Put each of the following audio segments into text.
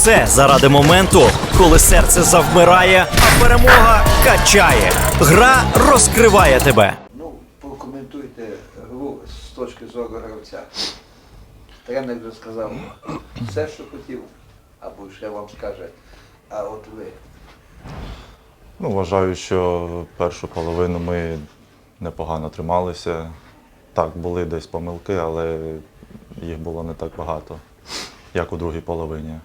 все заради моменту, коли серце завмирає, а перемога качає. Гра розкриває тебе. Ну, прокоментуйте гру з точки зору гравця. Тренер вже сказав все, що хотів, або ще вам скаже, а от ви. Ну, вважаю, що першу половину ми непогано трималися. Так, були десь помилки, але їх було не так багато, як у другій половині.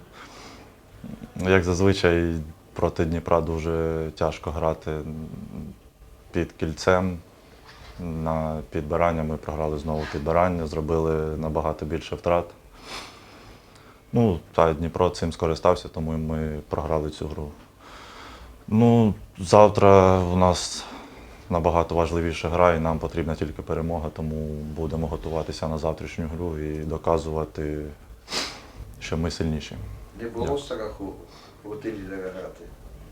Як зазвичай проти Дніпра дуже тяжко грати під кільцем. На підбирання ми програли знову підбирання, зробили набагато більше втрат. Ну, та Дніпро цим скористався, тому ми програли цю гру. Ну, завтра у нас набагато важливіша гра, і нам потрібна тільки перемога, тому будемо готуватися на завтрашню гру і доказувати, що ми сильніші. Не було страху проти лідера грати.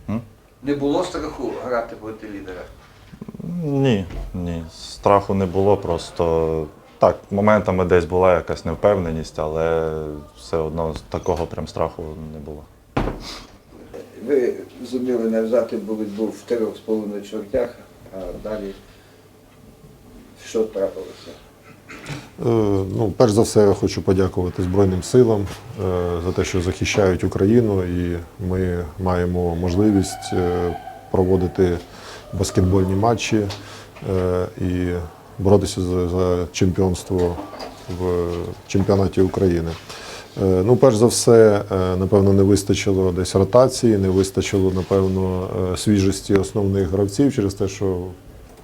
М? Не було страху грати проти лідера. Ні, ні. Страху не було, просто так, моментами десь була якась невпевненість, але все одно такого прям страху не було. Ви зуміли навзяти боротьбу в трьох з половиною чвертях, а далі що трапилося? Е, Ну, перш за все, я хочу подякувати Збройним силам е, за те, що захищають Україну, і ми маємо можливість е, проводити баскетбольні матчі і боротися за, чемпіонство в чемпіонаті України. Ну, перш за все, напевно, не вистачило десь ротації, не вистачило, напевно, свіжості основних гравців через те, що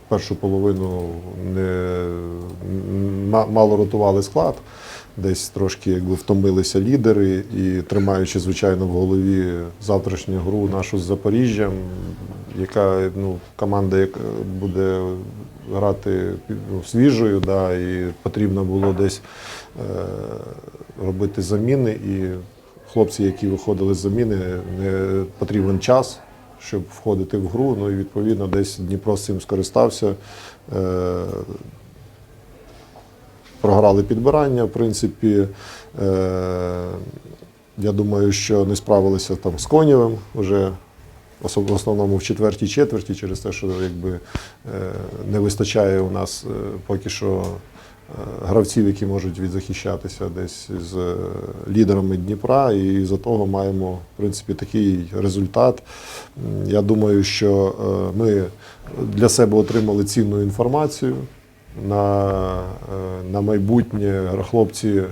першу половину не мало ротували склад. Десь трошки якби втомилися лідери і тримаючи, звичайно, в голові завтрашню гру нашу з Запоріжжям, яка ну, команда яка буде грати ну, свіжою, да, і потрібно було десь е, робити заміни. І хлопці, які виходили з заміни, не потрібен час, щоб входити в гру. Ну і відповідно десь Дніпро з цим скористався. Е, підбирання, в принципі. Е, я думаю, що не справилися там з Конєвим вже в основному в четвертій четверті, через те, що якби е, не вистачає у нас е, поки що гравців, які можуть відзахищатися десь з лідерами Дніпра, і за того маємо в принципі такий результат. Я думаю, що ми для себе отримали цінну інформацію на, е, на майбутнє хлопці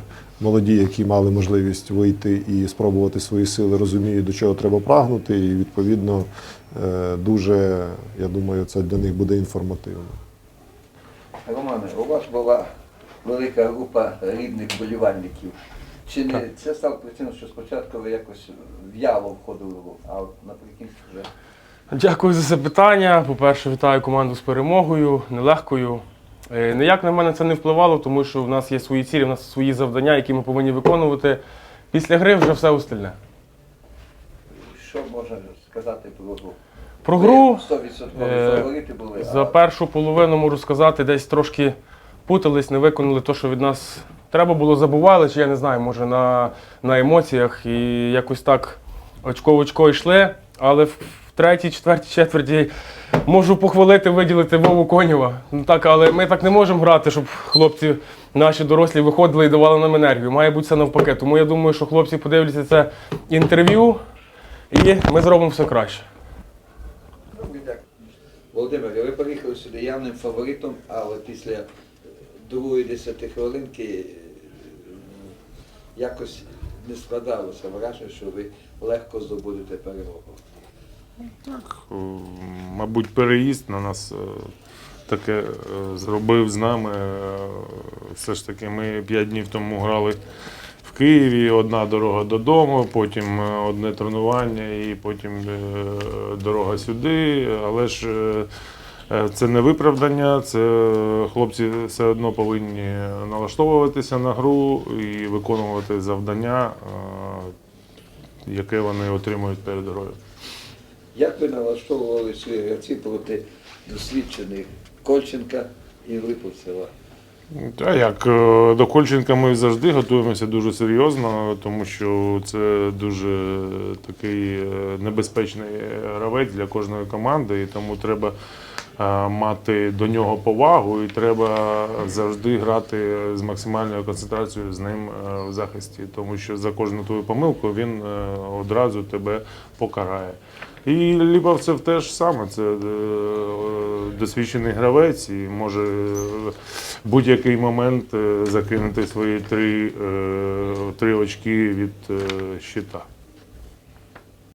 молоді, які мали можливість вийти і спробувати свої сили, розуміють, до чого треба прагнути, і відповідно е, дуже, я думаю, це для них буде інформативно. Романе, у вас була велика група рідних болівальників. Чи не це стало причиною, що спочатку ви якось в'яло входили, а от наприкінці вже Дякую за запитання. По-перше, вітаю команду з перемогою, нелегкою. Е, Ніяк на мене це не впливало, тому що в нас є свої цілі, в нас свої завдання, які ми повинні виконувати. Після гри вже все остальне. що можна сказати про гру? Про гру Ви 100% е, були. за першу половину можу сказати, десь трошки путались, не виконали те, що від нас треба було, забували, чи я не знаю, може на, на емоціях і якось так очко в очко йшли. Але третій, четвертій четверті можу похвалити, виділити Вову Конєва. Ну так, але ми так не можемо грати, щоб хлопці наші дорослі виходили і давали нам енергію. Має бути все навпаки. Тому я думаю, що хлопці подивляться це інтерв'ю, і ми зробимо все краще. Ну. Володимир, ви приїхали сюди явним фаворитом, але після другої десяти хвилинки е, якось не складалося враження, що ви легко здобудете перемогу. Так, мабуть, переїзд на нас е, таке е, зробив з нами. Е, Все ж таки, ми п'ять днів тому грали в Києві, одна дорога додому, потім одне тренування і потім дорога сюди. Але ж це не виправдання, це хлопці все одно повинні налаштовуватися на гру і виконувати завдання, яке вони отримують перед грою. Як ви налаштовували свої гравці проти досвідчених Кольченка і Липовцева? Та як е, до Кольченка ми завжди готуємося дуже серйозно, тому що це дуже такий е, небезпечний гравець для кожної команди, і тому треба мати до нього повагу, і треба завжди грати з максимальною концентрацією з ним е, в захисті, тому що за кожну твою помилку він е, одразу тебе покарає. І Ліповцев теж саме, це е, досвідчений гравець і може е, будь-який момент е, закинути свої три, е, три очки від е, щита.